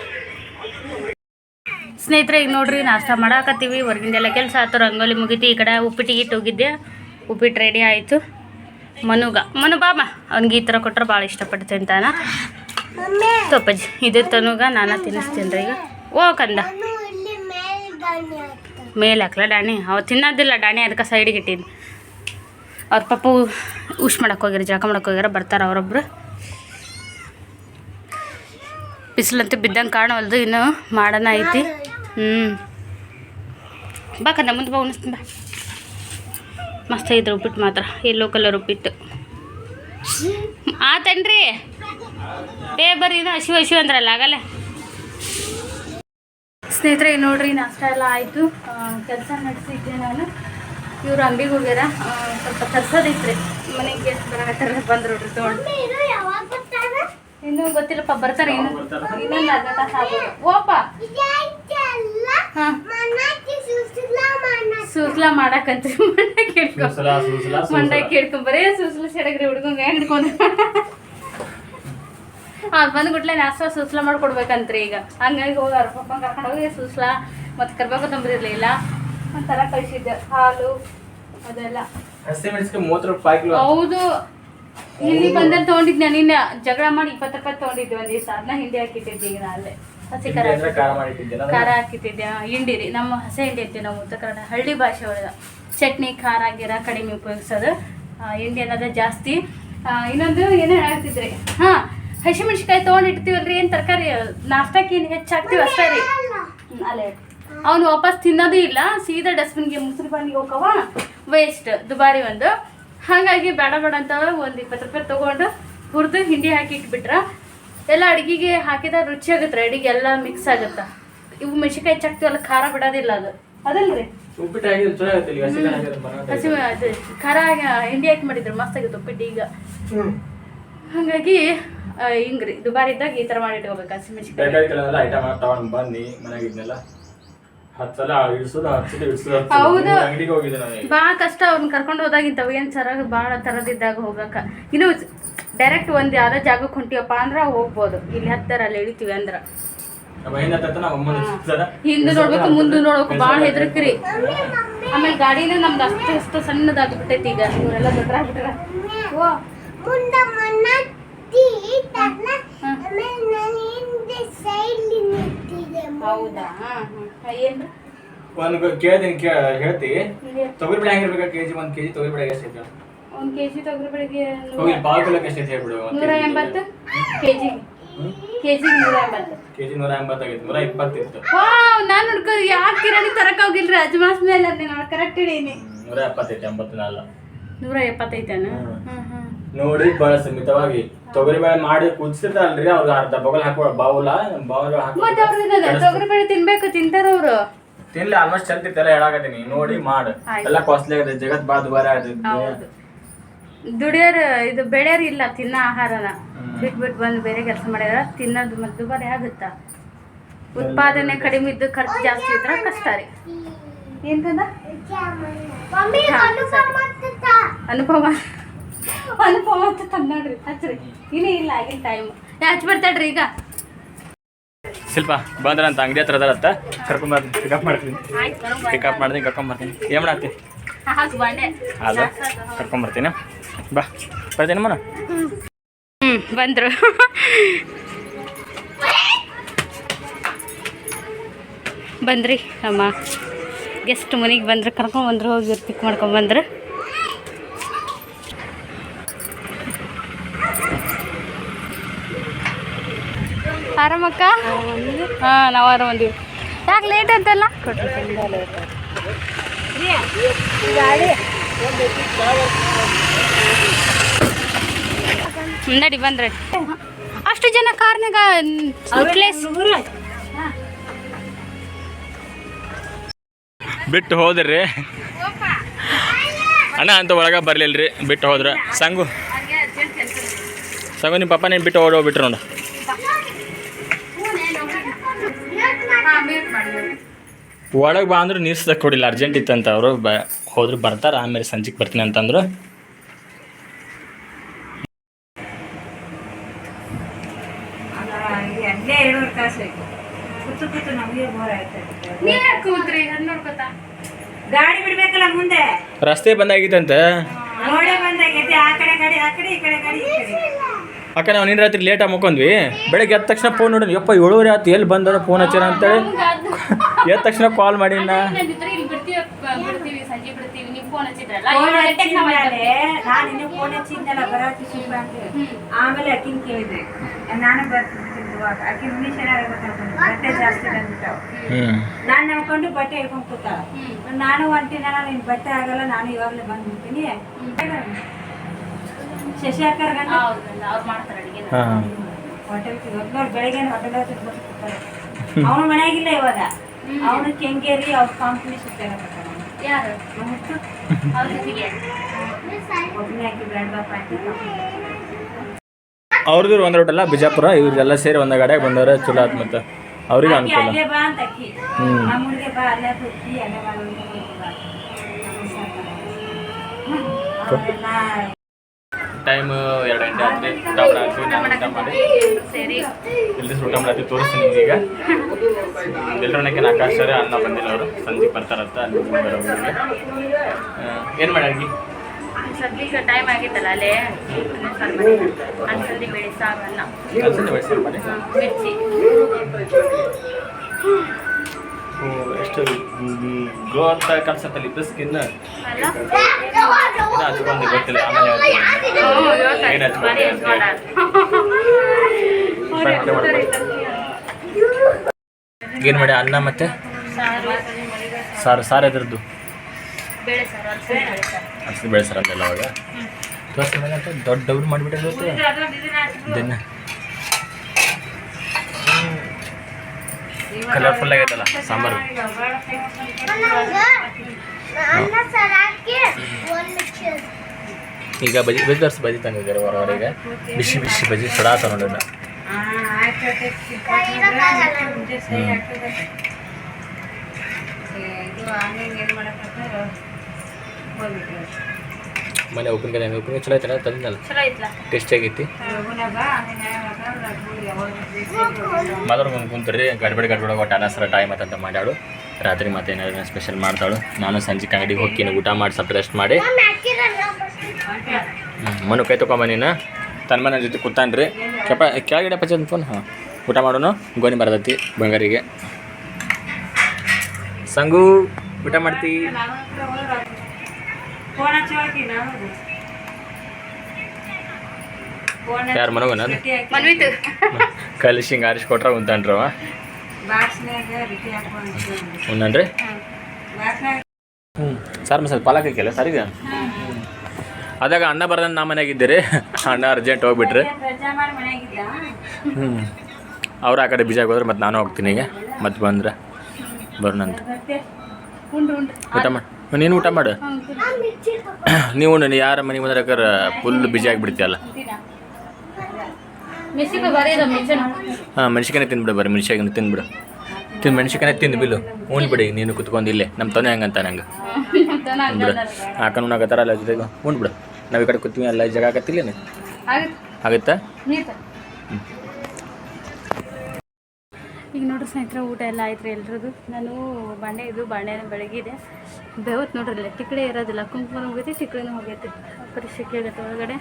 ಸ್ನೇಹಿತರೆ ಈಗ ನೋಡ್ರಿ ನಾಷ್ಟ ಮಾಡಾಕತ್ತೀವಿ. ಹೊರಗಿಂದೆಲ್ಲ ಕೆಲಸ ಆಯ್ತು ರಂಗೋಲಿ ಮುಗಿತಿ. ಈ ಕಡೆ ಉಪ್ಪಿಟ್ಟಿಗೆ ಇಟ್ಟು ಹೋಗಿದ್ದೆ ಉಪ್ಪಿಟ್ಟು ರೆಡಿ ಆಯಿತು. ಮನುಗ. ಮನು ಬಾಮ ಅವ್ನಿಗೆ ಈ ಥರ ಕೊಟ್ಟರೆ ಭಾಳ ಇಷ್ಟಪಟ್ಟು ತಿಂತಾನ ತಪ್ಪಜ್ಜಿ. ಇದು ತನುಗ ನಾನು ತಿನ್ನಿಸ್ತೀನಿ ರೀ ಈಗ. ಓ ಕಂದ. ಮೇಲೆ ಹಾಕ್ಲಾ ಡಾಣಿ ಅವ ತಿನ್ನೋದಿಲ್ಲ ಡಾಣಿ ಅದಕ್ಕೆ ಸೈಡಿಗೆ ಇಟ್ಟಿನಿ ಅವ್ರ ಪಾಪ ಉಷ್ ಮಾಡಕ್ಕೆ ಹೋಗ್ಯಾರ, ಜಳಕ ಮಾಡಕ್ಕೆ ಹೋಗ್ಯಾರ, ಬರ್ತಾರೆ ಅವರೊಬ್ಬರು ಬಿಸಿಲಂತೂ ಬಿದ್ದಂಗೆ ಕಾಣವಲ್ದು, ಇನ್ನು ಮಾಡೋಣ ಐತಿ. ಹ್ಞೂ ಬಾ ಕಂದ ಮುಂದೆ ಬಾ, ಉಣಿಸ್ತೀನಿ ಬಾ. ಮಸ್ತ್ ಐತ್ರಿ ಉಪ್ಪಿಟ್ಟು ಮಾತ್ರ ಎಲ್ಲೋ ಕಲರ್ ಉಪ್ಪಿಟ್ಟು ಆತನ್ರಿ? ಬೇ ಬರ್ರಿ, ಇನ್ನು ಹಸಿವು ಹಸಿವು ಅಂದ್ರಲ್ಲ, ಆಗಲ್ಲ. ಸ್ನೇಹಿತರೆ, ನೋಡ್ರಿ, ನಾಷ್ಟ ಎಲ್ಲ ಆಯಿತು. ಕೆಲಸ ನಡೆಸಿದ್ದೆ ನಾನು. ಇವ್ರು ಅಂಗಡಿಗೆ ಹೋಗ್ಯಾರ ಸ್ವಲ್ಪ ತರ್ಸೋದೈತ್ರಿ. ಮನೆಗೆ ಗೆಸ್ಟ್ ಬರಕತ್ತಾರ ಬಂದ್ರು ನೋಡ್ರಿ ತೊಗೊಂಡು. ಯಾವಾಗ ಬರ್ತಾನೆ ಇನ್ನೂ ಗೊತ್ತಿಲ್ಲಪ್ಪ ಬರ್ತಾರೆ ಇನ್ನು. ಇನ್ನೊಂದು ಅರ್ಧ ತಾಸು ಆಗ್ಬೋದು. ಓಪ ಸುಸ್ಲ ಮನ ಸೂಸ್ಲ ಮಾಡಕಂತ ಮಂಡ ಕೇಳ್ಕೊ ಮಂಡ ಕೇಳ್ಕೊಂಡ್ ಬರೀ ಸೂಸ್ಲ ಸೆಡಗ್ರಿ ಹುಡ್ಗಂಗೆ ಹಿಡ್ಕೊಂಡು ಅದು ಬಂದ್ಬಿಟ್ಲೆ ನಾಷ್ಟ ಸೂಸ್ಲ ಮಾಡ್ಕೊಡ್ಬೇಕಂತ್ರಿ ಈಗ. ಹಂಗಾಗಿ ಹೋಗಾರ ಪಪ್ಪ ಕರ್ಕೊಂಡು ಹೋಗಿ ಸೂಸ್ಲ ಮತ್ತು ಕರ್ಬೇಕು ತಂಬರಿರ್ಲಿಲ್ಲ ಒಂಥರ ಕಳಿಸಿದ್ದೆ ಹಾಲು ಅದೆಲ್ಲ. ಹಸಿ ಮೆಣಸಿಗೆ ಮೂವತ್ತು ರೂಪಾಯಿ ಕಿಲೋ ಹೌದು. ಇಲ್ಲಿ ಬಂದ ತೊಗೊಂಡಿದ್ದೆ ನಿನ್ನೆ. ಜಗಳ ಮಾಡಿ ಇಪ್ಪತ್ತು ರೂಪಾಯಿ ತಗೊಂಡಿದ್ದೆ ಒಂದು ದಿವಸ. ಅದನ್ನ ಹಿಂಡಿ ಹಾಕಿಟ್ಟಿದ್ದೆ ಈಗ ನಾ ಅಲ್ಲೇ ಹಸಿ ಖಾರ ಖಾರ ಹಾಕಿಟ್ಟಿದ್ದೆ. ಆ, ಹಿಂಡಿ ರೀ ನಮ್ಮ ಹಸಿ ಹಿಂಡಿ ಅಂತೀವಿ ನಾವು ಉತ್ತರ ಕನ್ನಡ. ಹಳ್ಳಿ ಭಾಷೆ ಒಳಗೆ. ಚಟ್ನಿ ಖಾರ ಗಿರ ಕಡಿಮೆ ಉಪಯೋಗಿಸೋದು. ಹಿಂಡಿ ಅನ್ನೋದು ಜಾಸ್ತಿ. ಇನ್ನೊಂದು ಏನೋ ಹೇಳ್ತಿದ್ರಿ? ಹಾಂ ಹಸಿಮೆಣ್ಸಿಕಾಯಿ ತೊಗೊಂಡಿರ್ತೀವಲ್ರಿ ಏನು ತರಕಾರಿ? ನಾಷ್ಟಕ್ಕೆ ಏನು ಹೆಚ್ಚು ಹಾಕ್ತೀವಿ ಅಷ್ಟೇ ರೀ. ಅಲ್ಲೇ ಅವನು ವಾಪಸ್ ತಿನ್ನೋದು ಇಲ್ಲ ಸೀದಾ ಡಸ್ಟ್ಬಿನ್ಗೆ ಮುಸ್ರಿ ಬಂದು ಹೋಗವ ವೇಸ್ಟ್ ದುಬಾರಿ ಒಂದು. ಹಾಗಾಗಿ ಬೇಡ ಬೇಡ ಅಂತ ಒಂದು ಇಪ್ಪತ್ತು ರೂಪಾಯಿ ತೊಗೊಂಡು ಹುರಿದು ಹಿಂಡಿ ಹಾಕಿ ಇಟ್ಬಿಟ್ರ. ಎಲ್ಲ ಅಡುಗೆಗೆ ಹಾಕಿದಾಗ ರುಚಿ ಆಗುತ್ತೆ ಅಡಿಗೆ ಎಲ್ಲ ಮಿಕ್ಸ್ ಆಗುತ್ತೆ. ಇವು ಮೆಣಸಿನ್ಕಾಯಿ ಚಕ್ತಿವಲ್ಲ ಖಾರ ಬಿಡೋದಿಲ್ಲ ಅದು. ಅದಲ್ರಿ? ಹಸಿ ಅದು ಖಾರ ಹಿಂಡಿ ಹಾಕಿ ಮಾಡಿದ್ರು ಮಸ್ತ್ ಆಗಿತ್ತು ಉಪ್ಪಿಟ್ಟು ಈಗ. ಹಾಗಾಗಿ ಹಿಂಗ್ರಿ ದುಬಾರಿ ಇದ್ದಾಗ ಈ ತರ ಮಾಡಿ ಇಟ್ಕೋಬೇಕು ಹಸಿಮೆಣಸಿನ್ಕಾಯಿ. ಹೌದು. ಭಾಳ ಕಷ್ಟ ಅವ್ರನ್ನ ಕರ್ಕೊಂಡು ಹೋದಾಗಿಂತ ಏನ್ ಏನು ಸರಾಗ ಭಾಳ ಥರದಿದ್ದಾಗ ಹೋಗಕ್ಕ ಇನ್ನು ಡೈರೆಕ್ಟ್ ಒಂದ್ ಯಾವ್ದೋ ಜಾಗಕ್ಕೆ ಹೊಂಟಿಯಪ್ಪ ಅಂದ್ರೆ ಹೋಗ್ಬೋದು. ಇಲ್ಲಿ ಹತ್ತರ ಅಲ್ಲಿ ಇಳಿತೀವಿ ಅಂದ್ರೆ. ಹಿಂದೆ ನೋಡ್ಬೇಕು ಮುಂದೆ ನೋಡ್ಬೇಕು ಭಾಳ ಹೆದರ್ಕ್ರಿ. ಆಮೇಲೆ ಗಾಡಿನ ನಮ್ದು ಅಷ್ಟು ಅಷ್ಟು ಸಣ್ಣದಾಗ್ಬಿಟ್ಟೈತಿ ಈಗ ಇವರೆಲ್ಲ ದೊಡ್ಡರಾಗ್ಬಿಟ್ರ. ಓ ಮುಂದೆ ಹಿಂದೆ? ಏನು ಒಂದು ಕೇಳ್ತೀನಿ ಕೇ ಹೇಳ್ತಿ. ತೊಗರಿ ಬೇಳೆ ಹೆಂಗಿರ್ಬೇಕಾ? ಕೆಜಿ ಒಂದ್ ಕೆಜಿ ತೊಗರಿ ಬೇಳೆ ಎಷ್ಟು ಐತೆ? ಒಂದು ಕೆ ಜಿ ತೊಗರಿ ಬೆಳಿಗ್ಗೆ ಹೋಗಿ ಪಾವು ಕಿಲೋಕ್ಕೆ ಎಷ್ಟು ಐತೆ ಹೇಳ್ಬಿಡು ನೂರ ಕೆಜಿ ಎಂಬತ್ತು? ಕೆ ಜಿಗೆ ಕೆ ಜಿಗೆ ನೂರ ಎಂಬತ್ತು. ಕೆಜಿ ನೂರ ಎಂಬತ್ತಾಗಿತ್ತು ನೂರ ಇಪ್ಪತ್ತಿತ್ತು. ವಾವ್ ನಾನು ಯಾಕೆ ಕಿರಾಣಿ ತರಕ್ ಹೋಗಿಲ್ರಿ? ಅಜ್ಮಾಸ್ ಮೇಲೆ ಅದೇ ನಾನು ಕರೆಕ್ಟ್ ನೂರ ಎಪ್ಪತ್ತೈತೆ ಎಂಬತ್ತು ನೂರ ಎಪ್ಪತ್ತೈತೇನ? ನೋಡಿ ಬಹಳ ಸೀಮಿತವಾಗಿ. ತೊಗರಿ ಬೇಳೆ ಮಾಡಿ ಕುದಿಸಿರ್ತಾರಲ್ರಿ ಅವ್ರಿಗೆ ಅರ್ಧ ಬಗಲ್ ಹಾಕೋ ಬೌಲ ಬಾವುಲ ಮತ್ತೆ ಅವ್ರದ್ದು ತೊಗರಿ ಬೇಳೆ ತಿನ್ಬೇಕು ತಿಂತಾರ ಅವ್ರು. ತಿನ್ಲಿ ಆಲ್ಮೋಸ್ಟ್ ಚಲ್ತಿತ್ತೆಲ್ಲ ಹೇಳಾಕತ್ತೀನಿ. ನೋಡಿ ಮಾಡು. ಎಲ್ಲ ಕಾಸ್ಟ್ಲಿ ಆಗದೆ ಜಗತ್ ಬಾಳ ದುಬಾರಿ ಆಗಿದೆ. ದುಡಿಯೋರು ಇದು ಬೆಳೆಯೋರು ಇಲ್ಲ ತಿನ್ನೋ ಆಹಾರನ. ಬಿಟ್ಬಿಟ್ಟು ಬಿಟ್ ಬಂದು ಬೇರೆ ಕೆಲಸ ಮಾಡ್ಯಾರ ತಿನ್ನೋದು ಮತ್ತೆ ದುಬಾರಿ ಆಗುತ್ತಾ? ಉತ್ಪಾದನೆ ಕಡಿಮೆ ಇದ್ದು ಖರ್ಚು ಜಾಸ್ತಿ ಇದ್ರ ಕಷ್ಟ ರೀ. ಏನ್ಕಂದ ಮಮ್ಮಿ ಅನುಪಮ ಅನುಪಮ ಅಂತ ತಂದಾಡ್ರಿ ಹಚ್ರಿ ಇನ್ನೇ ಇಲ್ಲ ಆಗಿನ ಟೈಮ್ ಹಚ್ಚಿ ಬರ್ತಾಡ್ರಿ ಈಗ. ಶಿಲ್ಪ ಬಂದ್ರಂತ ಅಂಗಡಿ ಹತ್ರ ಅದಾರತ್ತ ಕರ್ಕೊಂಡ್ ಬರ್ತೀನಿ ಪಿಕಪ್ ಮಾಡ್ತೀನಿ. ಪಿಕಪ್ ಮಾಡ್ತೀನಿ ಕರ್ಕೊಂಡ್ ಬರ್ತೀನಿ. ಏನ್ ಮಾಡತ್ತಿ? ಅದ ಕರ್ಕೊಂಡ್ ಬರ್ತೀನಿ. ಬಾ ಬರ್ತೀನಿ ಮನ. ಹ್ಮ್ ಬಂದ್ರು. ಬಂದ್ರಿ ಅಮ್ಮ. ಗೆಸ್ಟ್ ಮನೆಗೆ ಬಂದ್ರೆ ಕರ್ಕೊಂಡ್ ಬಂದ್ರು ಹೋಗಿ ಪಿಕ್ ಮಾಡ್ಕೊಂಡ್ ಆರಾಮಕ್ಕ ಹಾಂ, ನಾವು ಆರಾಮ ಬಂದೀವಿ ಯಾಕೆ ಲೇಟ್ ಅಂತಲ್ಲ? ನಡಿ ಬಂದ್ರೆ. ಅಷ್ಟು ಜನ ಕಾರ್ನಾಗ ಪ್ಲೇಸ್ ಬಿಟ್ಟು ಹೋದ್ರಿ. ಅಣ್ಣ ಅಂತ ಒಳಗ ರೀ ಬಿಟ್ಟು ಹೋದ್ರೆ. ಸಂಗು. ಸಂಗು ನಿಮ್ಮ ಪಪ್ಪ ನೀನು ಬಿಟ್ಟು ಓಡೋಗ್ಬಿಟ್ರು ನೋಡು. ಒಳಗೆ ಬಾ ಅಂದ್ರೆ ನೀರು ಸದಕ್ಕೆ ಕೊಡಿಲ್ಲ. ಅರ್ಜೆಂಟ್ ಇತ್ತಂತ ಅವರು ಬ ಹೋದ್ರೆ ಬರ್ತಾರೆ. ಆಮೇಲೆ ಸಂಜೆಗೆ ಬರ್ತೀನಿ ಅಂತಂದ್ರು. ಗಾಡಿ ಬಿಡ್ಬೇಕಲ್ಲ ಮುಂದೆ. ರಸ್ತೆ ಬಂದಾಗಿತ್ತಂತ ಅಕ್ಕ ನಾವು ನಿನ್ನ ರಾತ್ರಿ ಲೇಟಾಗಿ ಮುಕ್ಕೊಂಡ್ವಿ ಬೆಳಗ್ಗೆ ಎದ್ದ ತಕ್ಷಣ ಫೋನ್ ನೋಡಿದ್ವಿ. ಯಪ್ಪ ಏಳುವರೆ ಆಯ್ತು. ಎಲ್ಲಿ ಬಂದಾರ ಫೋನ್ ಹಚ್ಚಾರ ಅಂತೇಳಿ. ಎದ್ದ ತಕ್ಷಣ ಕಾಲ್ ಮಾಡಿನ ನಾನು ಇನ್ನೂ ಫೋನ್ ಹಚ್ಚಿದ್ದಲ್ಲ ಅಂತ ಆಮೇಲೆ ಅಕ್ಕಿನ ಕೇಳಿದೆ ನಾನು ಅಕ್ಕಿ ಬಟ್ಟೆ ಜಾಸ್ತಿ ಬಂದ್ಬಿಟ್ಟವು. ನಾನು ನಂಬ್ಕೊಂಡು ಬಟ್ಟೆ ಹಿಡ್ಕೊಂಡು ಕೂತಾಳ. ನಾನು ನಿನ್ ಬಟ್ಟೆ ಆಗಲ್ಲ ನಾನು ಇವಾಗಲೇ ಬಂದ್ಬಿಡ್ತೀನಿ. ಶಶಿಯಾಕರ್ ಗಂಡ? ಅವ್ರು ಮಾಡ್ತಾರೆ ಅಡಿಗೆ. ಹಾಂ. ಹೋಟೆಲ್ ಬೆಳಿಗ್ಗೆ ಬೆಳಗ್ಗೆ ಹೋಟೆಲ್ ಅವನು ಮನೆಯಾಗಿಲ್ಲ ಇವಾಗ. ಅವನು ಕೆಂಗೇರಿ ಅವ್ರ ಕಂಪ್ನಿ ಸುತ್ತಾರ ಯಾರು? ಅವ್ರ ಜೊತೆಗೆ? ಒಬ್ಬನೇ ಹಾಕಿ ಬ್ಲಡ್ ಬಾಪ್ ಹಾಕಿ ಅವ್ರದ್ದು ಒಂದು ರೋಟಲ್ಲ ಬಿಜಾಪುರ ಇವ್ರಿಗೆಲ್ಲ ಸೇರಿ ಒಂದು ಗಾಡಿಯಾಗ ಬಂದವ್ರೆ ಚಲೋ ಆತ್ ಮತ್ತೆ. ಅವ್ರಿಗೆ ಅನುಕೂಲ. ಟೈಮ್ ಎರಡು ಗಂಟೆ ಆದ್ರೆ ಊಟ ಮಾಡಿ ನಾನು ಊಟ ಮಾಡಿ. ಇಲ್ಲಿ ಊಟ ಮಾಡಾತ್ತೀವಿ ತೋರಿಸ್ತೀನಿ ಈಗ. ಎಲ್ಲರೊಣಕ್ಕೆ ನಾಲ್ಕು ಸರಿ ಅನ್ನ ಬಂದಿಲ್ಲ ಅವರು. ಸಂಜೆ ಬರ್ತಾರಂತ ಅಲ್ಲಿ ಬರೋರಿಗೆ ಏನು ಮಾಡಿ ಸದ್ಯಕ್ಕೆ ಟೈಮ್ ಆಗಿತ್ತಲ್ಲ ಅಲ್ಲೇ? ಅನ್ಸಲ್ದಿ ಬೇಳೆ ಸಾರು ಅನ್ನ ಅನ್ಸತ್ತೆ ಬಯಸ್ತಾರೆ ಮಾಡಿ ಮಿರ್ಚಿ. ಎಷ್ಟು ಗ್ಲೋ ಅಂತ ಕನ್ಸತ್ತಲ್ಲ ಇದ್ದು ಸ್ಕಿನ್ ಹಚ್ಕೊಂಡು ಗೊತ್ತಿಲ್ಲ ಆಮೇಲೆ ಏನ್ ಹಚ್ಕೊಂಡೆ ಏನು ಮಾಡಿ ಅನ್ನ ಮತ್ತೆ? ಸಾರು ಸಾರು ಎದ್ರದ್ದು? ಅಲಸಂದಿ ಬೇಳೆ ಸಾರು. ಅಷ್ಟು ಬೆಳೆಸ್ತಾರಲ್ಲ ಅವಾಗ? ಮಾಡಿಬಿಡ್ರಿ ಅಂತ ದೊಡ್ಡ ಕಲರ್ಫುಲ್ ಆಗೈತಲ್ಲ ಸಾಂಬಾರು. ಈಗ ಬಜಿ ಬಜಿ ತರ್ಸಿ ಬಜಿ ತಂದಿದ್ದಾರೆ ಹೊರವರೆಗೆ ಬಿಸಿ ಬಿಸಿ ಬಜಿ ಸಡಾ ತಗೊಂಡಿಲ್ಲ ಮನೆ ಓಪನ್ ಹೆಂಗೆ ಓಪನ್ ಚಲೋ ಐತಲ್ಲ ತಂದಿನಲ್ಲ? ಟೇಸ್ಟಿ ಆಗೈತಿ ಮಾತಾಡ್ಕೊಂಡು ಬಂದು ಕುಂತ್ರಿ ಗಡ್ಬಡಿ ಗಡ್ಬಡಿ ಒಟ್ಟು ಅನಸರ ಟೈಮ್ ಆತಂತ ಮಾಡ್ಯಾಳು. ರಾತ್ರಿ ಮತ್ತೆ ಏನಾದ್ರು ಸ್ಪೆಷಲ್ ಮಾಡ್ತಾಳು. ನಾನು ಸಂಜೆ ಅಂಗಡಿಗೆ ಹೋಗಿ ಊಟ ಮಾಡಿ ಸ್ವಲ್ಪ ರೆಸ್ಟ್ ಮಾಡಿ. ಮನು ಕೈ ತೊಗೊಂಬ ನೀನು ತನ್ನ ಮನೆ ಜೊತೆ ಕೂತಾನ್ರಿ. ಕೆಪ ಕೆಳಗಡೆ ಪಚ್ಚ ಫೋನ್ ಹಾಂ. ಊಟ ಮಾಡೋನು ಗೋಣಿ ಬರ್ತೈತಿ ಬಂಗಾರಿಗೆ. ಸಂಗು ಊಟ ಮಾಡ್ತಿ? ಫೋನ್ ಹಚ್ಚೋಕಿ ನಾವು ಯಾರ್ ಮನೋಗನ ಅದು? ಮನ್ವಿತು. ಕಲಿಸಿ ಹಿಂಗೆ ಆರಿಸಿ ಕೊಟ್ರೆ ಉಂತಾನ್ರವ ಉಣ್ಣನ್ರಿ ಸರ್ ಮಸಾಲೆ ಪಾಲಕ್ ಹಾಕಿಲ್ಲ ಸರಿಗೆ? ಅದಾಗ ಅಣ್ಣ ಬರ್ದಂತ ನಾ ಮನೆಯಾಗಿದ್ದೀರಿ ಅಣ್ಣ ಅರ್ಜೆಂಟ್ ಹೋಗ್ಬಿಟ್ರಿ. ಹ್ಞೂ ಅವ್ರು ಆ ಕಡೆ ಬೀಜಾಗ ಹೋದ್ರೆ ಮತ್ತೆ ನಾನು ಹೋಗ್ತೀನಿ ಈಗ. ಮತ್ತೆ ಬಂದ್ರೆ ಬರೋಣಂತ. ಉಂಡ್ರು ಊಟ ಮಾಡಿ ನೀನು ಊಟ ಮಾಡು. ನೀವು ನೀನು ಯಾರ ಮನೆಗೆ ಬಂದ್ರೆ ಫುಲ್ ಬಿಜಿ ಆಗಿಬಿಡ್ತೀಯಲ್ಲ? ಹಾಂ ಮೆಣ್ಸಿಕಾನೆ ತಿಂದ್ಬಿಡು ಬರ್ರಿ ಮೆಣಸಿಕಾಯಿ ತಿಂದ್ಬಿಡು ತಿಂದು ಮೆಣಸಿಕಾಯಿ ತಿಂದು ಬಿಲ್ಲು ಉಣ್ಬಿಡಿ ನೀನು ಕುತ್ಕೊಂಡು ಇಲ್ಲೇ. ನಮ್ಮ ತೊನೆ ಹಂಗಂತ ನಂಗೆ ಬಿಡು ಹಾಕೊಂಡು ಉಣ್ಣಾಕತ್ತಾರ ಅಲ್ಲ ಜೊತೆಗೆ ಉಣ್ಬಿಡು. ನಾವು ಈ ಕಡೆ ಕೂತೀವಿ ಎಲ್ಲ ಜಾಗ ಆಗತ್ತಿಲ್ಲ ನೀನು ಆಗುತ್ತೆ? ಈಗ ನೋಡ್ರಿ ಸ್ನೇಹಿತರೆ, ಊಟ ಎಲ್ಲ ಆಯ್ತು ರೀ ಎಲ್ರದ್ದು. ನಾನು ಬಾಣೆ ಇದು ಬಾಂಡೆ ಬೆಳಗಿದೆ ಬೇವತ್ತು ನೋಡ್ರಿ ಇಲ್ಲ ಟಿಕಡೆ ಇರೋದಿಲ್ಲ. ಕುಂಕುಮ ಹೋಗೈತಿ ಟಿಕಡೆನೂ ಹೋಗೈತಿ ಪರಿಶಕ್ಕೆ ಆಗುತ್ತೆ ಒಳಗಡೆ.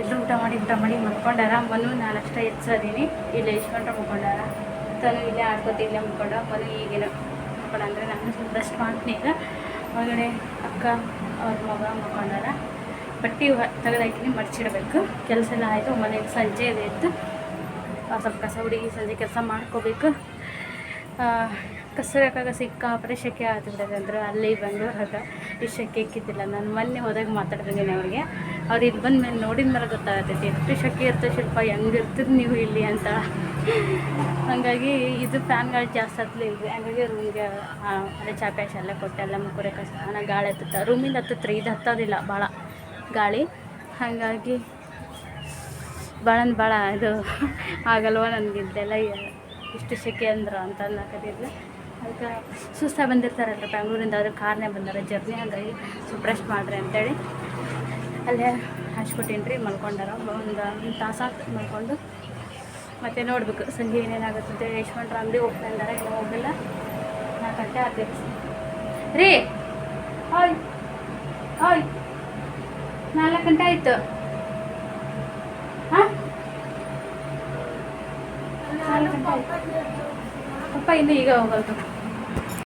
ಎಲ್ಲರೂ ಊಟ ಮಾಡಿ ಊಟ ಮಾಡಿ ಮಲ್ಕೊಂಡಾರ. ಮನು ನಾನು ಅಷ್ಟೇ ಎಚ್ಚದೀನಿ. ಇಲ್ಲೇ ಇಸ್ಕೊಂಡ್ರೆ ಮುಕ್ಕೊಂಡಾರ ತಾನು ಇಲ್ಲೇ ಆಡ್ಕೋತಿ ಇಲ್ಲೇ ಮುಕ್ಕೊಂಡ ಮನು ಈಗಿನ ಮುಕ್ಕೊಂಡ ಅಂದರೆ ನಾನು ಸ್ವಲ್ಪ ರೆಸ್ಟ್ ಮಾಡ್ತೀನಿ ಈಗ. ಒಳಗಡೆ ಅಕ್ಕ, ಅವ್ರ ಮಗ ಮುಕ್ಕೊಂಡಾರ ಬಟ್ಟೆ ತೆಗೆದಾಕಿನಿ, ಮಡ್ಚಿಡಬೇಕು. ಕೆಲಸ ಎಲ್ಲ ಆಯಿತು. ಮನೆಗೆ ಸಂಜೆ ಇದೆ ಇತ್ತು. ಸ್ವಲ್ಪ ಕಸ ಹುಡುಗಿ ಸಂಜೆ ಕೆಲಸ ಮಾಡ್ಕೋಬೇಕು. ಕಸರಕ್ಕಾಗ ಸಿಕ್ಕಾಪಟ್ಟೆ ಶೆಕೆ ಆಗ್ತಿರ್ತದೆ ಅಂದ್ರೆ ಅಲ್ಲಿ ಬೆಂಗಳೂರಾಗ ಈ ಶೆಕೆ ಇಕ್ಕಿದ್ದಿಲ್ಲ. ನಾನು ಮೊನ್ನೆ ಹೋದಾಗ ಮಾತಾಡ್ತಿದ್ದೀನಿ ಅವ್ರಿಗೆ. ಅವ್ರು ಇದು ಬಂದ ಮೇಲೆ ನೋಡಿದ ಮೇಲೆ ಗೊತ್ತಾಗತ್ತೈತಿ. ಎಷ್ಟು ಶೆಕೆ ಇರ್ತದೆ ಶಿಲ್ಪ ಹೆಂಗಿರ್ತೀರಿ ನೀವು ಇಲ್ಲಿ ಅಂತ. ಹಾಗಾಗಿ ಇದು ಫ್ಯಾನ್ಗಳು ಜಾಸ್ತಿ ಹತ್ತಲಿಲ್ಲ ಹಂಗಾಗಿ ರೂಮ್ಗೆ ಅದೇ ಚಾಪ್ಯಾಶ ಎಲ್ಲ ಕೊಟ್ಟೆ ಎಲ್ಲ ಮುಕ್ಕೋರೆ ಕಸ ಗಾಳಿ ಹತ್ತುತ್ತೆ ರೂಮಿಂದ ಹತ್ತತ್ರಿ ಇದು ಹತ್ತೋದಿಲ್ಲ, ಭಾಳ ಗಾಳಿ. ಹಾಗಾಗಿ ಭಾಳ ಅಂದ್ರೆ ಭಾಳ ಇದು ಆಗಲ್ವ ನನಗೆ ಇದೆಲ್ಲ ಇಷ್ಟು ಸೆಕೆ ಅಂದ್ರೆ ಅಂತ ಅನ್ನಕತ್ತಿದ್ಲು. ಅದಕ್ಕೆ ಸುಸ್ತಾಗಿ ಬಂದಿರ್ತಾರಲ್ಲ ಬೆಂಗಳೂರಿಂದ ಆದ್ರೆ ಕಾರ್ನೇ ಬಂದಾರೆ, ಜರ್ನಿ ಹಂಗಾಗಿ ಸ್ವಲ್ಪ ರೆಸ್ಟ್ ಮಾಡ್ರಿ ಅಂತೇಳಿ. ಅಲ್ಲೇ ಹಾಸ್ಕೊಟ್ಟೀನಿ ರೀ ಮಲ್ಕೊಂಡಾರ. ಒಂದು ಒಂದು ಮಲ್ಕೊಂಡು ಮತ್ತೆ ನೋಡ್ಬೇಕು ಸಂಜೆ ಏನೇನಾಗುತ್ತೆ ಯಶವಂತ ಅಂಗಡಿ ಹೋಗ್ತಾ ಇದ್ದಾರೆ ಇನ್ನೂ ಹೋಗಿಲ್ಲ. ನಾಲ್ಕು ಗಂಟೆ ಆಗ್ತೈತೆ ರೀ, ಹಾಯ್ ಹಾಯ್, ನಾಲ್ಕು ಗಂಟೆ ಆಯಿತು ಹಾಂ ನಾಲ್ಕು ಗಂಟೆ ಆಯ್ತು ಪಪ್ಪ ಇನ್ನೂ ಈಗ ಹೋಗಲ್ತು